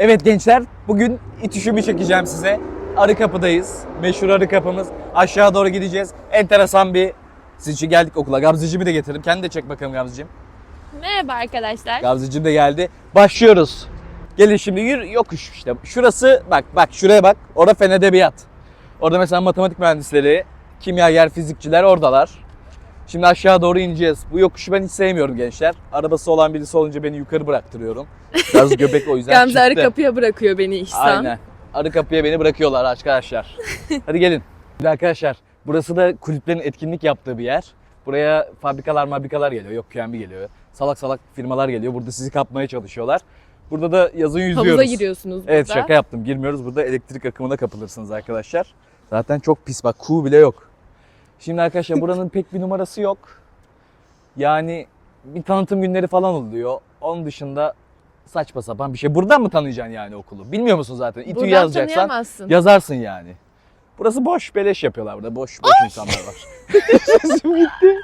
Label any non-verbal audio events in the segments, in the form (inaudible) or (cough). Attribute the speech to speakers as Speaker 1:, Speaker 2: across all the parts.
Speaker 1: Evet gençler bugün itişimi çekeceğim size. Arı kapıdayız. Meşhur arı kapımız. Aşağı doğru gideceğiz. Enteresan bir sizin için geldik okula. Gamzeciğimi de getirdim. Kendi de çek bakalım Gamzeciğim.
Speaker 2: Merhaba arkadaşlar.
Speaker 1: Gamzeciğim de geldi. Başlıyoruz. Gelin şimdi yürü yokuş işte. Şurası bak bak şuraya bak. Orada fen edebiyat. Orada mesela matematik mühendisleri, kimyager, fizikçiler oradalar. Şimdi aşağı doğru ineceğiz. Bu yokuşu ben hiç sevmiyorum gençler. Arabası olan birisi olunca beni yukarı bıraktırıyorum. Biraz göbek o yüzden (laughs)
Speaker 2: Gamze arı kapıya bırakıyor beni İhsan.
Speaker 1: Aynen. Arı kapıya beni bırakıyorlar arkadaşlar. (laughs) Hadi gelin. Şimdi arkadaşlar burası da kulüplerin etkinlik yaptığı bir yer. Buraya fabrikalar fabrikalar geliyor. Yok QNB geliyor. Salak salak firmalar geliyor. Burada sizi kapmaya çalışıyorlar. Burada da yazın yüzüyoruz.
Speaker 2: Havuza giriyorsunuz burada.
Speaker 1: Evet şaka yaptım. Girmiyoruz. Burada elektrik akımına kapılırsınız arkadaşlar. Zaten çok pis bak. Kuğu bile yok. Şimdi arkadaşlar buranın pek bir numarası yok. Yani bir tanıtım günleri falan oluyor. Onun dışında saçma sapan bir şey. Buradan mı tanıyacaksın yani okulu? Bilmiyor musun zaten? İTÜ
Speaker 2: Buradan
Speaker 1: yazacaksan yazarsın yani. Burası boş beleş yapıyorlar burada. Boş boş insanlar var. (laughs) Sesim gitti.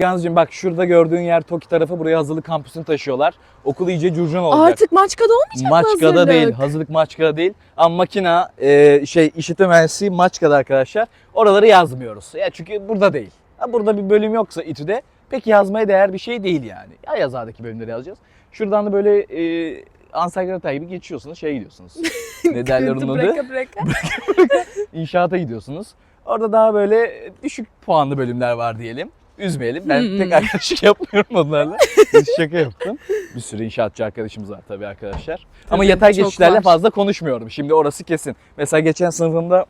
Speaker 1: Yalnızcığım bak şurada gördüğün yer TOKİ tarafı buraya hazırlık kampüsünü taşıyorlar. Okul iyice curcun olacak.
Speaker 2: Artık Maçka'da olmayacak mı
Speaker 1: Maçka'da
Speaker 2: hazırlık?
Speaker 1: değil, hazırlık Maçka'da değil. Ama makina, e, şey işletme mühendisliği Maçka'da arkadaşlar. Oraları yazmıyoruz. Ya çünkü burada değil. Ha, burada bir bölüm yoksa İTÜ'de pek yazmaya değer bir şey değil yani. Ya yazardaki bölümleri yazacağız. Şuradan da böyle e, Ansagrata gibi geçiyorsunuz, şeye gidiyorsunuz. (laughs) ne derler onun adı?
Speaker 2: bıraka bıraka. (laughs)
Speaker 1: İnşaata gidiyorsunuz. Orada daha böyle düşük puanlı bölümler var diyelim. Üzmeyelim. Ben
Speaker 2: Hmm.
Speaker 1: pek arkadaşlık (laughs) yapmıyorum onlarla. Biz şaka yaptım. Bir sürü inşaatçı arkadaşımız var tabii arkadaşlar. Ama
Speaker 2: Tabii,
Speaker 1: yatay
Speaker 2: çok
Speaker 1: geçişlerle
Speaker 2: var.
Speaker 1: fazla konuşmuyorum. Şimdi orası kesin. Mesela geçen sınıfımda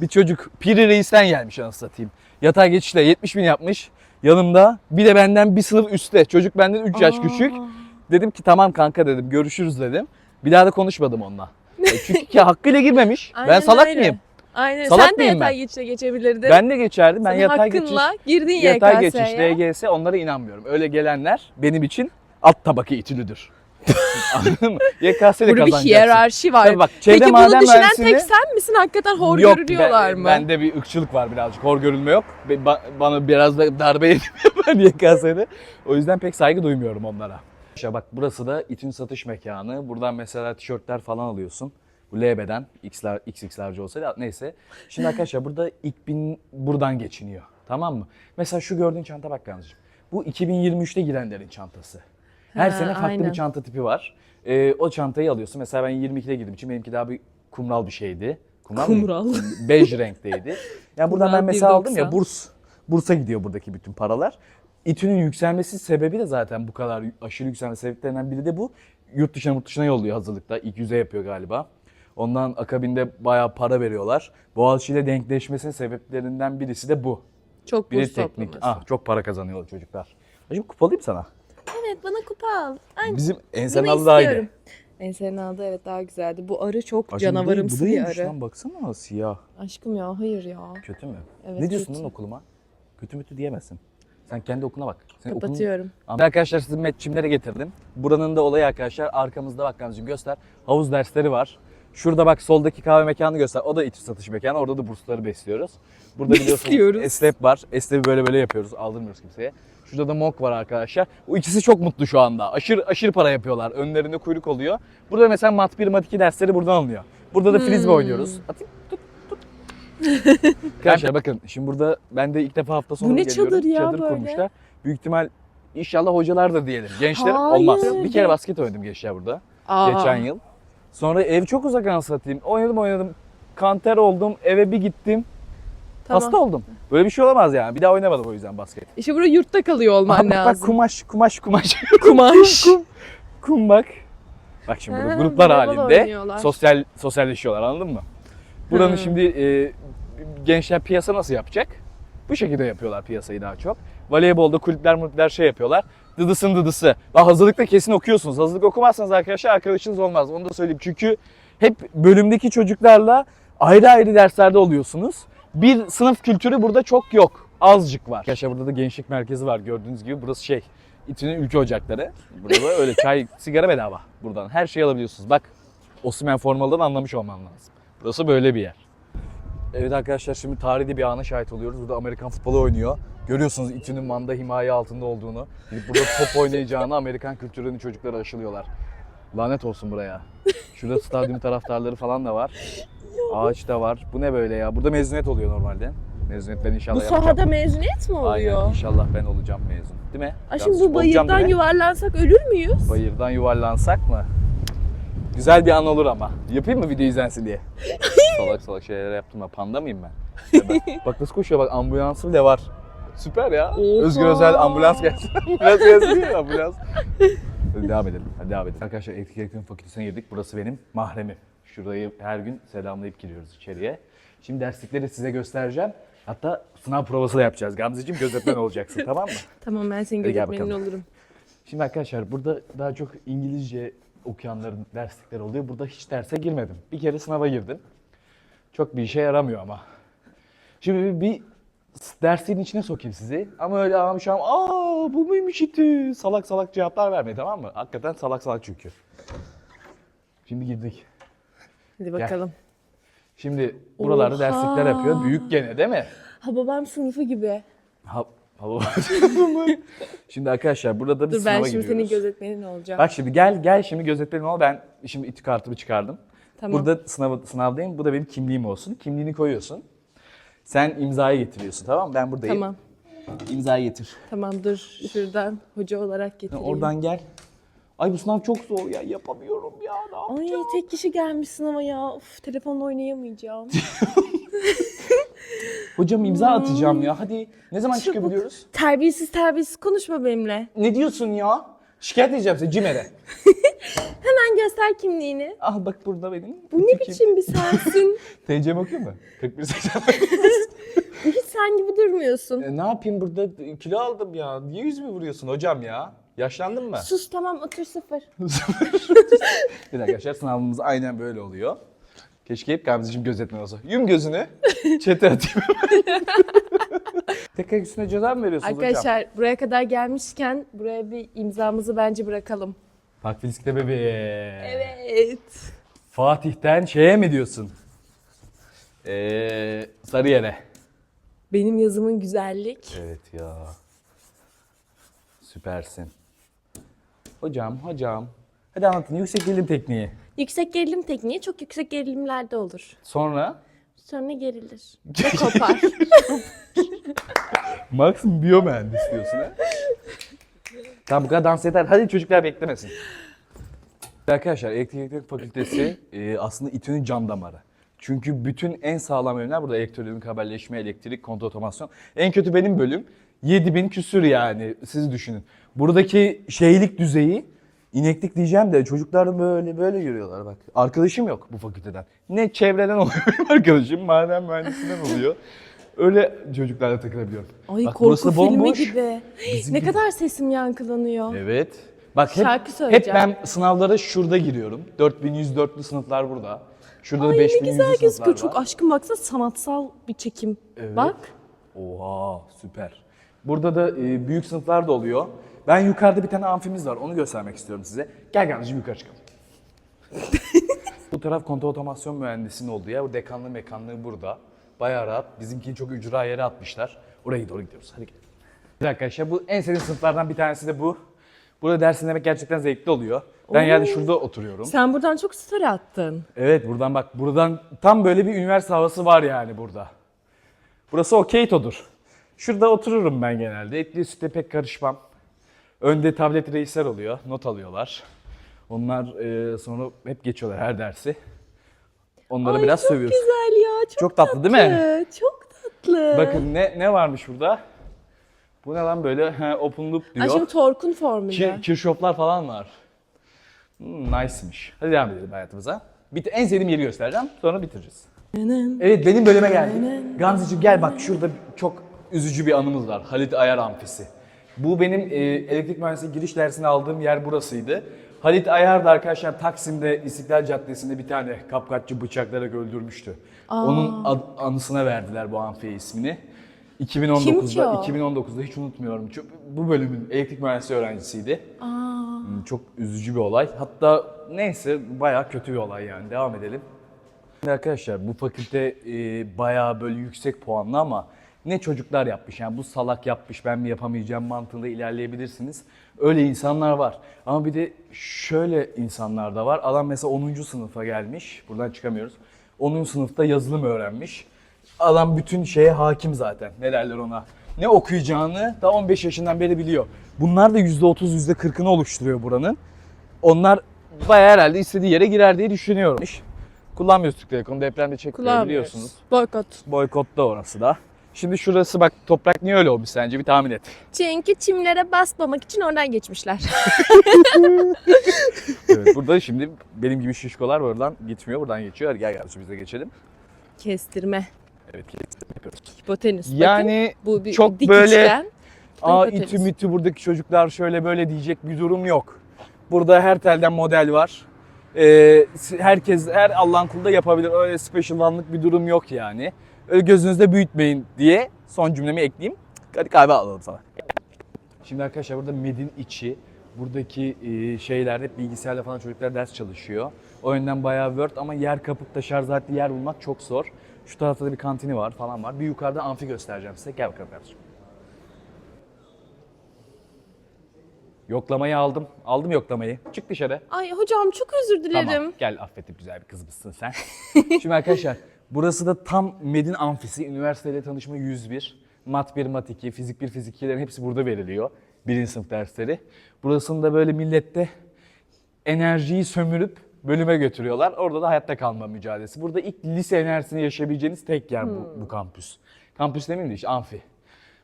Speaker 1: bir çocuk Piri Reis'ten gelmiş anasını satayım. Yatay geçişle 70 bin yapmış. Yanımda bir de benden bir sınıf üstte. Çocuk benden 3 yaş
Speaker 2: Aa.
Speaker 1: Dedim ki tamam kanka dedim görüşürüz dedim. Bir daha da konuşmadım onunla. E Çünkü ki hakkıyla girmemiş. (laughs) ben
Speaker 2: Aynen
Speaker 1: salak
Speaker 2: öyle.
Speaker 1: mıyım?
Speaker 2: Aynen.
Speaker 1: Salak
Speaker 2: Sen de
Speaker 1: mıyım
Speaker 2: yatay
Speaker 1: ben?
Speaker 2: geçişe geçebilirdin.
Speaker 1: Ben de geçerdim. Ben
Speaker 2: Senin
Speaker 1: yatay geçiş,
Speaker 2: hakkınla girdin
Speaker 1: yatay
Speaker 2: YKS'ye.
Speaker 1: geçiş, LGS onlara inanmıyorum. Öyle gelenler benim için alt tabaka itülüdür. (laughs) Anladın mı? YKS'de
Speaker 2: Burada bir
Speaker 1: kazanacaksın.
Speaker 2: hiyerarşi var.
Speaker 1: Tabii bak çevre
Speaker 2: Peki
Speaker 1: maden
Speaker 2: bunu düşünen
Speaker 1: mühendisliğini-
Speaker 2: tek sen misin? Hakikaten hor
Speaker 1: Yok,
Speaker 2: görülüyorlar
Speaker 1: ben,
Speaker 2: mı?
Speaker 1: Bende bir ırkçılık var birazcık. Hor görülme yok. Be- ba- bana biraz da darbe (laughs) yedim ben YKS'de. O yüzden pek saygı duymuyorum onlara. İşte bak burası da itin satış mekanı. Buradan mesela tişörtler falan alıyorsun. Bu LB'den X'ler, XX'lerce olsa da neyse. Şimdi arkadaşlar burada ilk bin buradan geçiniyor. Tamam mı? Mesela şu gördüğün çanta bak Gancığım. Bu 2023'te girenlerin çantası. Her
Speaker 2: Ha,
Speaker 1: sene farklı
Speaker 2: aynen.
Speaker 1: bir çanta tipi var. Ee, o çantayı alıyorsun. Mesela ben 22'de girdim için benimki daha bir kumral bir şeydi. Kumral, mı?
Speaker 2: Kumral.
Speaker 1: Bej renkteydi. Yani buradan
Speaker 2: Kumral
Speaker 1: ben mesela aldım ya
Speaker 2: 1.90.
Speaker 1: burs. Bursa gidiyor buradaki bütün paralar. İTÜ'nün yükselmesi sebebi de zaten bu kadar aşırı yükselme sebeplerinden biri de bu. Yurt dışına yurt dışına yolluyor hazırlıkta. İlk yüze yapıyor galiba. Ondan akabinde bayağı para veriyorlar. Boğaziçi ile denkleşmesinin sebeplerinden birisi de bu.
Speaker 2: Çok burs
Speaker 1: teknik.
Speaker 2: toplaması.
Speaker 1: Ah çok para kazanıyorlar çocuklar. Acaba kupalıyım sana.
Speaker 2: Evet bana kupa al. Ay,
Speaker 1: Bizim
Speaker 2: bunu
Speaker 1: ensenin adı daha iyi.
Speaker 2: istiyorum. Ensenin adı evet daha güzeldi. Bu arı çok
Speaker 1: bu da-
Speaker 2: canavarımsı
Speaker 1: bu da
Speaker 2: bir arı.
Speaker 1: Lan, baksana siyah.
Speaker 2: Aşkım ya hayır ya.
Speaker 1: Kötü mü?
Speaker 2: Evet,
Speaker 1: ne diyorsun
Speaker 2: kötü.
Speaker 1: lan okuluma? Kötü mütü diyemezsin. Sen kendi okuluna bak. Senin okulun-
Speaker 2: Kapatıyorum.
Speaker 1: Ama Arkadaşlar sizi metçimlere getirdim. Buranın da olayı arkadaşlar arkamızda bak Gamzeciğim göster. Havuz dersleri var. Şurada bak soldaki kahve mekanı göster. O da içi satış mekanı. Orada da bursları besliyoruz. Burada biliyorsunuz
Speaker 2: Besliyoruz.
Speaker 1: esnep var. Esnepi böyle böyle yapıyoruz. Aldırmıyoruz kimseye. Şurada da monk var arkadaşlar. Bu ikisi çok mutlu şu anda. Aşırı aşırı para yapıyorlar. Önlerinde kuyruk oluyor. Burada mesela mat 1, mat 2 dersleri buradan alınıyor. Burada da frisbee
Speaker 2: Hmm.
Speaker 1: oynuyoruz. Atayım. (laughs) Arkadaşlar bakın şimdi burada ben de ilk defa hafta sonu
Speaker 2: Bu ne
Speaker 1: geliyorum.
Speaker 2: çadır ya
Speaker 1: Çadır
Speaker 2: böyle?
Speaker 1: kurmuşlar. Büyük ihtimal inşallah hocalar da diyelim. Gençler
Speaker 2: Hayır.
Speaker 1: olmaz. Bir kere basket oynadım gençler burada.
Speaker 2: Aa.
Speaker 1: Geçen yıl. Sonra ev çok uzak anasını satayım. Oynadım oynadım. Kanter oldum. Eve bir gittim.
Speaker 2: Tamam.
Speaker 1: Hasta oldum. Böyle bir şey olamaz yani. Bir daha oynamadım o yüzden basket.
Speaker 2: İşte burada yurtta kalıyor olman
Speaker 1: Aha, bak, bak
Speaker 2: lazım.
Speaker 1: kumaş kumaş kumaş. (laughs)
Speaker 2: Kumaş. (laughs)
Speaker 1: kum, kum bak. Bak şimdi burada gruplar halinde sosyal sosyalleşiyorlar anladın mı? Buranın şimdi e, gençler piyasa nasıl yapacak? Bu şekilde yapıyorlar piyasayı daha çok. Voleybolda kulüpler mulüpler şey yapıyorlar. Dıdısın dıdısı. Bak hazırlıkta kesin okuyorsunuz. Hazırlık okumazsanız arkadaşlar arkadaşınız olmaz. Onu da söyleyeyim. Çünkü hep bölümdeki çocuklarla ayrı ayrı derslerde oluyorsunuz. Bir sınıf kültürü burada çok yok. Azıcık var. Arkadaşlar burada da gençlik merkezi var gördüğünüz gibi. Burası şey İTÜ'nün ülke ocakları. Burada da öyle çay, (laughs) sigara bedava buradan. Her şeyi alabiliyorsunuz. Bak Osman formalıdan anlamış olman lazım. Burası böyle bir yer. Evet arkadaşlar şimdi tarihi bir ana şahit oluyoruz. Burada Amerikan futbolu oynuyor. Görüyorsunuz İTÜ'nün manda himaye altında olduğunu. Gidip burada top (laughs) oynayacağını Amerikan kültürünü çocuklara aşılıyorlar. Lanet olsun buraya. Şurada stadyum taraftarları falan da var. Ağaç da var. Bu ne böyle ya? Burada mezuniyet oluyor normalde. Mezuniyet ben inşallah
Speaker 2: Bu
Speaker 1: yapacağım.
Speaker 2: sahada mezuniyet mi oluyor?
Speaker 1: Aynen inşallah ben olacağım mezun. Değil mi?
Speaker 2: Ay şimdi bu
Speaker 1: olacağım
Speaker 2: bayırdan
Speaker 1: değil mi?
Speaker 2: yuvarlansak ölür müyüz?
Speaker 1: Bayırdan yuvarlansak mı? Güzel bir an olur ama. Yapayım mı video izlensin diye? (laughs) salak salak şeyler yaptım ben. Panda mıyım ben? Ya (laughs) bak nasıl koşuyor bak ambulansı bile var. Süper ya.
Speaker 2: Oha.
Speaker 1: Özgür Özel ambulans gelsin. (laughs) ambulans gelsin ya ambulans. Hadi devam edelim. Hadi devam edelim. Arkadaşlar elektrik elektronik fakültesine girdik. Burası benim mahremim. Şurayı her gün selamlayıp giriyoruz içeriye. Şimdi derslikleri size göstereceğim. Hatta sınav provası da yapacağız. Gamzeciğim gözetmen olacaksın tamam mı?
Speaker 2: Tamam ben senin
Speaker 1: Hadi gel
Speaker 2: gözetmenin
Speaker 1: bakalım.
Speaker 2: olurum.
Speaker 1: Şimdi arkadaşlar burada daha çok İngilizce okuyanların derslikleri oluyor. Burada hiç derse girmedim. Bir kere sınava girdim. Çok bir işe yaramıyor ama. Şimdi bir, dersin içine sokayım sizi. Ama öyle ağam şu an aa bu muymuş iti salak salak cevaplar vermeyin tamam mı? Hakikaten salak salak çünkü. Şimdi girdik.
Speaker 2: Hadi bakalım.
Speaker 1: Şimdi buralarda
Speaker 2: Oha.
Speaker 1: derslikler yapıyor. Büyük gene değil mi?
Speaker 2: Ha babam sınıfı gibi.
Speaker 1: Ha, hava (laughs) (laughs) Şimdi arkadaşlar burada da bir
Speaker 2: Dur
Speaker 1: sınava
Speaker 2: ben şimdi senin
Speaker 1: giriyoruz.
Speaker 2: gözetmenin olacağım.
Speaker 1: Bak şimdi gel gel şimdi gözetlerin ol. Ben şimdi iti kartımı çıkardım.
Speaker 2: Tamam.
Speaker 1: Burada sınav, sınavdayım. Bu da benim kimliğim olsun. Kimliğini koyuyorsun. Sen imzayı getiriyorsun tamam mı? Ben buradayım.
Speaker 2: Tamam.
Speaker 1: İmzayı getir.
Speaker 2: Tamam dur şuradan hoca olarak getireyim.
Speaker 1: Oradan gel. Ay bu sınav çok zor ya. Yapamıyorum ya. Ne
Speaker 2: Ay
Speaker 1: yapacağım?
Speaker 2: tek kişi gelmişsin ama ya. Of telefonla oynayamayacağım. (laughs)
Speaker 1: Hocam imza atacağım ya. Hadi ne zaman
Speaker 2: Çabuk.
Speaker 1: çıkabiliyoruz?
Speaker 2: terbiyesiz terbiyesiz konuşma benimle.
Speaker 1: Ne diyorsun ya? Şikayet edeceğim seni CİMER'e. (laughs)
Speaker 2: Hemen göster kimliğini.
Speaker 1: Ah bak burada benim.
Speaker 2: Bu ne biçim bir sensin? (laughs)
Speaker 1: TC'm okuyor mu? 41 80. (laughs)
Speaker 2: Hiç sen gibi durmuyorsun.
Speaker 1: E, ne yapayım burada kilo aldım ya. Niye yüzümü vuruyorsun hocam ya? Yaşlandın mı?
Speaker 2: Sus tamam otur sıfır.
Speaker 1: Bir dakika arkadaşlar sınavımız aynen böyle oluyor. Keşke hep Gamzeciğim gözetmen olsa. Yum gözünü, (laughs) çete atayım. (laughs) Tekrar üstüne ceza mı veriyorsunuz hocam?
Speaker 2: Arkadaşlar buraya kadar gelmişken buraya bir imzamızı bence bırakalım.
Speaker 1: Bak Filisk'te bebeğe.
Speaker 2: Evet.
Speaker 1: Fatih'ten şeye mi diyorsun? Ee, Sarıyer'e.
Speaker 2: Benim yazımın güzellik.
Speaker 1: Evet ya. Süpersin. Hocam, hocam. Hadi anlatın yüksek gerilim tekniği.
Speaker 2: Yüksek gerilim tekniği çok yüksek gerilimlerde olur.
Speaker 1: Sonra
Speaker 2: Sonra gerilir. (laughs) Ve kopar. (laughs)
Speaker 1: Max biyomühendis diyorsun ha? tamam bu kadar dans yeter. Hadi çocuklar beklemesin. Arkadaşlar elektrik elektronik fakültesi e, aslında İTÜ'nün can damarı. Çünkü bütün en sağlam bölümler burada elektronik haberleşme, elektrik, kontrol otomasyon. En kötü benim bölüm 7000 küsür yani siz düşünün. Buradaki şeylik düzeyi ineklik diyeceğim de çocuklar böyle böyle görüyorlar bak. Arkadaşım yok bu fakülteden. Ne çevreden (laughs) oluyor arkadaşım, maden mühendisinden oluyor. Öyle çocuklarla takılabiliyorum.
Speaker 2: Ay
Speaker 1: Bak
Speaker 2: korku filmi
Speaker 1: bomboş.
Speaker 2: gibi.
Speaker 1: Bizim
Speaker 2: ne
Speaker 1: gibi.
Speaker 2: kadar sesim yankılanıyor.
Speaker 1: Evet. Bak hep,
Speaker 2: Şarkı
Speaker 1: hep ben sınavlara şurada giriyorum. 4104'lü sınıflar burada. Şurada da
Speaker 2: Ay ne
Speaker 1: 5100'lü
Speaker 2: güzel
Speaker 1: sınıflar
Speaker 2: gözüküyor.
Speaker 1: var.
Speaker 2: Çok aşkım baksana sanatsal bir çekim.
Speaker 1: Evet.
Speaker 2: Bak.
Speaker 1: Oha süper. Burada da e, büyük sınıflar da oluyor. Ben yukarıda bir tane amfimiz var. Onu göstermek istiyorum size. Gel kardeşim yukarı çıkalım. (laughs) Bu taraf kontrol otomasyon mühendisinin olduğu yer. Bu dekanlığı mekanlığı burada. Bayağı rahat. Bizimkini çok ücra yere atmışlar. Oraya doğru gidiyoruz. Hadi gelin. Bir dakika arkadaşlar bu en sevdiğim sınıflardan bir tanesi de bu. Burada ders dinlemek gerçekten zevkli oluyor. Ben
Speaker 2: Oo.
Speaker 1: yani şurada oturuyorum.
Speaker 2: Sen buradan çok story attın.
Speaker 1: Evet buradan bak buradan tam böyle bir üniversite havası var yani burada. Burası okeytodur. Şurada otururum ben genelde. Etli sütle pek karışmam. Önde tablet reisler oluyor. Not alıyorlar. Onlar e, sonra hep geçiyorlar her dersi. Onları
Speaker 2: Ay,
Speaker 1: biraz
Speaker 2: çok
Speaker 1: sövüyoruz.
Speaker 2: güzel ya. Çok,
Speaker 1: Çok tatlı değil mi?
Speaker 2: Çok tatlı.
Speaker 1: Bakın ne ne varmış burada? Bu ne lan böyle He, open loop diyor.
Speaker 2: Aşkım Tork'un formülü.
Speaker 1: Ki, Kirchhoff'lar falan var. Hmm, nice'mış. Hadi devam edelim hayatımıza. Bit en sevdiğim yeri göstereceğim. Sonra bitireceğiz. Evet benim bölüme geldik. Gamzeciğim gel bak şurada çok üzücü bir anımız var. Halit Ayar Amfisi. Bu benim e, elektrik mühendisliği giriş dersini aldığım yer burasıydı. Halit Ayar da arkadaşlar Taksim'de İstiklal Caddesi'nde bir tane kapkaççı bıçaklarak öldürmüştü. Onun ad- anısına verdiler bu amfiye ismini.
Speaker 2: Kim ki
Speaker 1: 2019'da
Speaker 2: o?
Speaker 1: 2019'da hiç unutmuyorum. Çok- Bu bölümün elektrik mühendisliği öğrencisiydi.
Speaker 2: Aa.
Speaker 1: Hmm, Çok üzücü bir olay. Hatta neyse bayağı kötü bir olay yani. Devam edelim. Şimdi arkadaşlar bu fakülte e, bayağı böyle yüksek puanlı ama ne çocuklar yapmış. Yani bu salak yapmış ben mi yapamayacağım mantığında ilerleyebilirsiniz. Öyle insanlar var. Ama bir de şöyle insanlar da var. Adam mesela 10. sınıfa gelmiş. Buradan çıkamıyoruz. 10. sınıfta yazılım öğrenmiş. Adam bütün şeye hakim zaten. Ne derler ona? Ne okuyacağını da 15 yaşından beri biliyor. Bunlar da %30, %40'ını oluşturuyor buranın. Onlar bayağı herhalde istediği yere girer diye düşünüyorum. Kullanmıyoruz Türk Telekom. Depremde çekmiyor biliyorsunuz.
Speaker 2: Boykot.
Speaker 1: Boykotta orası da. Şimdi şurası bak toprak niye öyle olmuş sence bir tahmin et.
Speaker 2: Çünkü çimlere basmamak için oradan geçmişler. (laughs)
Speaker 1: Evet, (laughs) burada şimdi benim gibi şişkolar oradan gitmiyor. Buradan geçiyor. Gel kardeşim biz de geçelim.
Speaker 2: Kestirme.
Speaker 1: Evet kesin yapıyoruz.
Speaker 2: Hipotenüs. Bakın,
Speaker 1: Yani
Speaker 2: bu bir
Speaker 1: çok
Speaker 2: dik
Speaker 1: böyle- aa itü mütü buradaki çocuklar şöyle böyle diyecek bir durum yok. Burada her telden model var. Ee, herkes her Allah'ın kulu da yapabilir. Öyle special one'lık bir durum yok yani. Öyle gözünüzde büyütmeyin diye son cümlemi ekleyeyim. Hadi kahve alalım sana. Şimdi arkadaşlar burada Medin içi buradaki e, şeylerde hep bilgisayarla falan çocuklar ders çalışıyor. O yönden bayağı Word ama yer kapıp da şarj aletli yer bulmak çok zor. Şu tarafta da bir kantini var falan var. Bir yukarıda amfi göstereceğim size. Gel bakalım kardeşim. Yoklamayı aldım. Aldım yoklamayı. Çık dışarı.
Speaker 2: Ay hocam çok özür dilerim.
Speaker 1: Tamam gel affettim güzel bir kız mısın sen. (laughs) Şimdi arkadaşlar burası da tam Medin Amfisi. Üniversiteyle tanışma 101. Mat 1, Mat 2, Fizik 1, Fizik 2'lerin hepsi burada veriliyor. Birinci sınıf dersleri. Burasında böyle millette enerjiyi sömürüp bölüme götürüyorlar. Orada da hayatta kalma mücadelesi. Burada ilk lise enerjisini yaşayabileceğiniz tek yer bu, bu kampüs. Kampüs demeyeyim de işte amfi.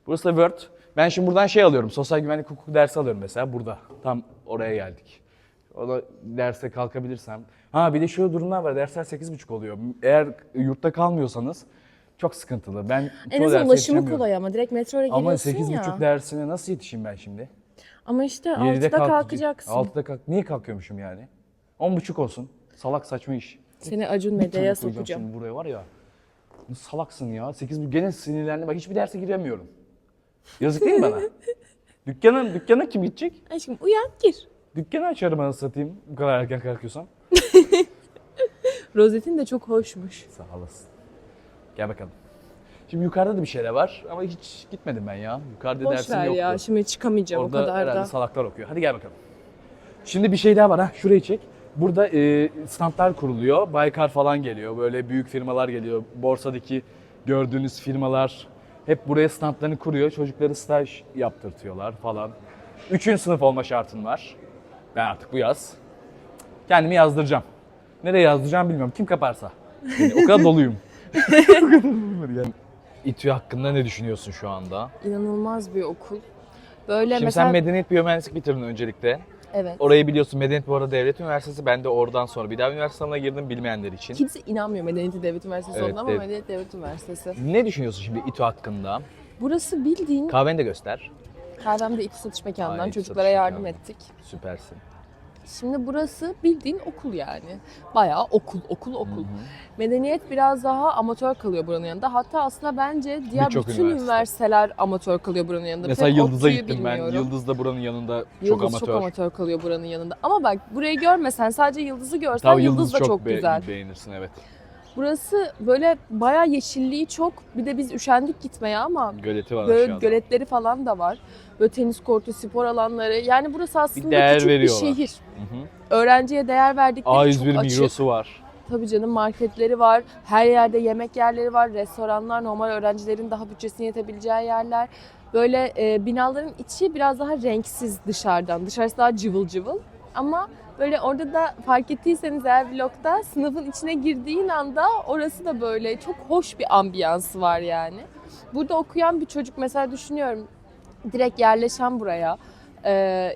Speaker 1: Burası da Word. Ben şimdi buradan şey alıyorum. Sosyal güvenlik hukuku dersi alıyorum mesela burada. Tam oraya geldik. O da derste kalkabilirsem. Ha bir de şöyle durumlar var. Dersler 8.30 oluyor. Eğer yurtta kalmıyorsanız çok sıkıntılı. Ben
Speaker 2: En
Speaker 1: çoğu
Speaker 2: azından
Speaker 1: derse
Speaker 2: ulaşımı
Speaker 1: yetişemiyorum.
Speaker 2: kolay ama direkt metro ile
Speaker 1: Ama
Speaker 2: geliyorsun
Speaker 1: 8.30
Speaker 2: ya.
Speaker 1: dersine nasıl yetişeyim ben şimdi?
Speaker 2: Ama işte
Speaker 1: 7'de
Speaker 2: 6'da
Speaker 1: kalkacak-
Speaker 2: kalkacaksın.
Speaker 1: 6'da kalk. Niye kalkıyormuşum yani? 10.30 olsun. Salak saçma iş.
Speaker 2: Seni Acun
Speaker 1: Bir
Speaker 2: Medya'ya
Speaker 1: tane koyacağım
Speaker 2: sokacağım.
Speaker 1: Şimdi buraya var ya. Ne salaksın ya. 8 gene sinirlendim. Bak hiçbir derse giremiyorum. Yazık değil mi bana? (laughs) Dükkana, dükkana kim gidecek?
Speaker 2: Aşkım uyan gir.
Speaker 1: Dükkanı açarım anasını satayım. Bu kadar erken kalkıyorsam. (laughs)
Speaker 2: Rozetin de çok hoşmuş.
Speaker 1: Sağ olasın. Gel bakalım. Şimdi yukarıda da bir şeyler var ama hiç gitmedim ben ya. Yukarıda
Speaker 2: Boş
Speaker 1: dersim
Speaker 2: ver
Speaker 1: yoktu.
Speaker 2: ya şimdi çıkamayacağım
Speaker 1: Orada
Speaker 2: o kadar
Speaker 1: herhalde
Speaker 2: da.
Speaker 1: salaklar okuyor. Hadi gel bakalım. Şimdi bir şey daha var ha. Şurayı çek. Burada e, standlar kuruluyor. Baykar falan geliyor. Böyle büyük firmalar geliyor. Borsadaki gördüğünüz firmalar hep buraya standlarını kuruyor. Çocukları staj yaptırtıyorlar falan. Üçüncü sınıf olma şartın var. Ben artık bu yaz kendimi yazdıracağım. Nereye yazdıracağım bilmiyorum. Kim kaparsa. Yani o kadar doluyum. o kadar doluyum yani. İTÜ hakkında ne düşünüyorsun şu anda?
Speaker 2: İnanılmaz bir okul. Böyle
Speaker 1: Şimdi
Speaker 2: mesela
Speaker 1: sen medeniyet biyomühendislik bitirdin öncelikle.
Speaker 2: evet.
Speaker 1: Orayı biliyorsun Medeniyet bu arada devlet üniversitesi. Ben de oradan sonra bir daha üniversite sınavına girdim bilmeyenler için.
Speaker 2: Kimse inanmıyor Medeniyet Devlet Üniversitesi
Speaker 1: Evet,
Speaker 2: olduğuna ama Medeniyet Devlet Üniversitesi.
Speaker 1: Ne düşünüyorsun şimdi İTÜ hakkında?
Speaker 2: Burası bildiğin
Speaker 1: Kahveni de göster.
Speaker 2: Kahvemde iki satış mekanından
Speaker 1: Ay,
Speaker 2: çocuklara
Speaker 1: satış
Speaker 2: yardım
Speaker 1: mekanı.
Speaker 2: ettik.
Speaker 1: Süpersin.
Speaker 2: Şimdi burası bildiğin okul yani. Bayağı okul, okul, okul. Medeniyet biraz daha amatör kalıyor buranın yanında. Hatta aslında bence diğer
Speaker 1: Birçok
Speaker 2: bütün
Speaker 1: üniversite.
Speaker 2: üniversiteler amatör kalıyor buranın yanında.
Speaker 1: Mesela
Speaker 2: Pek
Speaker 1: Yıldız'a gittim
Speaker 2: bilmiyorum.
Speaker 1: ben. Yıldız da buranın yanında çok
Speaker 2: Yıldız
Speaker 1: amatör.
Speaker 2: çok amatör kalıyor buranın yanında. Ama bak burayı görmesen sadece Yıldız'ı görsen
Speaker 1: Tabii
Speaker 2: Yıldız
Speaker 1: Yıldız
Speaker 2: da
Speaker 1: çok,
Speaker 2: çok
Speaker 1: be-
Speaker 2: güzel.
Speaker 1: beğenirsin evet.
Speaker 2: Burası böyle bayağı yeşilliği çok. Bir de biz üşendik gitmeye ama
Speaker 1: Göleti var
Speaker 2: böyle
Speaker 1: aşağıda.
Speaker 2: göletleri falan da var. Böyle tenis kortu, spor alanları. Yani burası aslında
Speaker 1: değer
Speaker 2: küçük
Speaker 1: veriyorlar.
Speaker 2: bir şehir.
Speaker 1: Hı hı.
Speaker 2: Öğrenciye değer verdikleri çok
Speaker 1: A101
Speaker 2: açık.
Speaker 1: Migros'u var.
Speaker 2: Tabii canım marketleri var. Her yerde yemek yerleri var. Restoranlar, normal öğrencilerin daha bütçesine yetebileceği yerler. Böyle e, binaların içi biraz daha renksiz dışarıdan. Dışarısı daha cıvıl cıvıl. Ama böyle orada da fark ettiyseniz eğer vlogda sınıfın içine girdiğin anda orası da böyle çok hoş bir ambiyansı var yani. Burada okuyan bir çocuk mesela düşünüyorum direkt yerleşen buraya. e,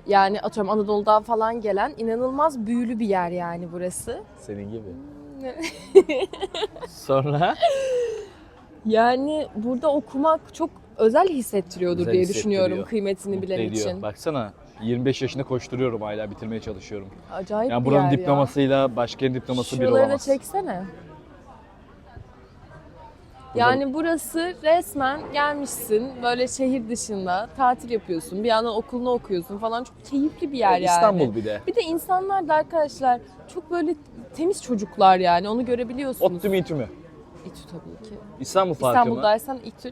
Speaker 2: yani atıyorum Anadolu'dan falan gelen inanılmaz büyülü bir yer yani burası.
Speaker 1: Senin gibi. (laughs) Sonra?
Speaker 2: Yani burada okumak çok özel hissettiriyordur
Speaker 1: Özel
Speaker 2: diye
Speaker 1: hissettiriyor.
Speaker 2: düşünüyorum kıymetini
Speaker 1: Mutlu
Speaker 2: bilen
Speaker 1: ediyor.
Speaker 2: için.
Speaker 1: Baksana 25 yaşında koşturuyorum hala bitirmeye çalışıyorum.
Speaker 2: Acayip
Speaker 1: Yani
Speaker 2: bir
Speaker 1: buranın
Speaker 2: yer
Speaker 1: diplomasıyla başka yerin
Speaker 2: ya.
Speaker 1: diploması bir
Speaker 2: Şuraları da
Speaker 1: olamaz.
Speaker 2: çeksene. Yani burası resmen gelmişsin böyle şehir dışında tatil yapıyorsun. Bir yandan okulunu okuyorsun falan çok keyifli bir yer yani.
Speaker 1: İstanbul bir de.
Speaker 2: Bir de insanlar da arkadaşlar çok böyle temiz çocuklar yani onu görebiliyorsunuz.
Speaker 1: Ottu mu İTÜ mü?
Speaker 2: İTÜ tabii ki.
Speaker 1: İstanbul mı?
Speaker 2: İstanbul'daysan İTÜ.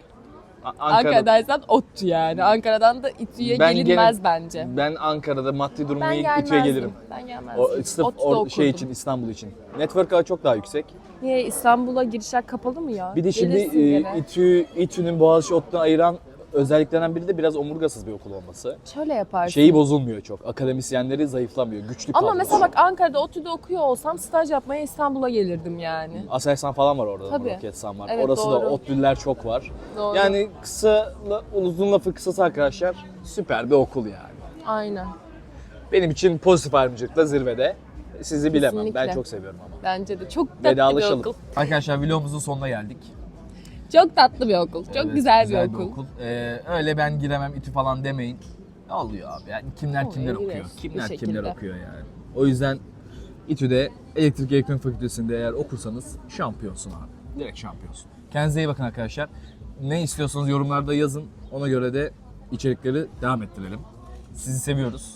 Speaker 1: Ankara,
Speaker 2: Ankara'daysan ODTÜ yani. Ankara'dan da İTÜ'ye
Speaker 1: Ben
Speaker 2: gelinmez bence.
Speaker 1: ben Ankara'da maddi durumu iyi. İTÜ'ye gelirim.
Speaker 2: Ben gelmezdim.
Speaker 1: O sırf
Speaker 2: ODTÜ'de
Speaker 1: or-
Speaker 2: okurdum.
Speaker 1: şey için İstanbul için. Network ağı çok daha yüksek.
Speaker 2: Niye İstanbul'a girişler kapalı mı ya?
Speaker 1: Bir de şimdi
Speaker 2: Gelirsin
Speaker 1: e,
Speaker 2: gene.
Speaker 1: İTÜ İTÜ'nün Boğaziçi ODTÜ'nü ayıran özelliklerinden biri de biraz omurgasız bir okul olması.
Speaker 2: Şöyle yaparsın.
Speaker 1: Şeyi bozulmuyor çok. Akademisyenleri zayıflamıyor. Güçlü
Speaker 2: Ama mesela bak Ankara'da ODTÜ'de okuyor olsam staj yapmaya İstanbul'a gelirdim yani.
Speaker 1: Aselsan falan var orada.
Speaker 2: Tabii.
Speaker 1: Roketsan var.
Speaker 2: Evet,
Speaker 1: Orası da
Speaker 2: doğru.
Speaker 1: ODTÜ'lüler çok var.
Speaker 2: Doğru.
Speaker 1: Yani kısa, uzun lafı kısası arkadaşlar süper bir okul yani.
Speaker 2: Aynen.
Speaker 1: Benim için pozitif ayrımcılıkla zirvede. Sizi bilemem. Ben çok seviyorum ama.
Speaker 2: Bence de çok tatlı bir okul.
Speaker 1: Arkadaşlar vlogumuzun sonuna geldik.
Speaker 2: Çok tatlı bir okul. Çok
Speaker 1: Evet,
Speaker 2: güzel, bir okul.
Speaker 1: Ee, öyle ben giremem İTÜ falan demeyin. Ne oluyor abi? Yani kimler
Speaker 2: Oluyor,
Speaker 1: kimler okuyor?
Speaker 2: giriyorsun
Speaker 1: Kimler
Speaker 2: bir
Speaker 1: kimler
Speaker 2: şekilde.
Speaker 1: okuyor yani. O yüzden İTÜ'de elektrik elektronik fakültesinde eğer okursanız şampiyonsun abi. Direkt şampiyonsun. Kendinize iyi bakın arkadaşlar. Ne istiyorsanız yorumlarda yazın. Ona göre de içerikleri devam ettirelim. Sizi seviyoruz.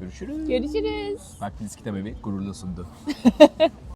Speaker 1: Görüşürüz.
Speaker 2: Görüşürüz.
Speaker 1: Bak biz kitap evi gururla sundu. (laughs)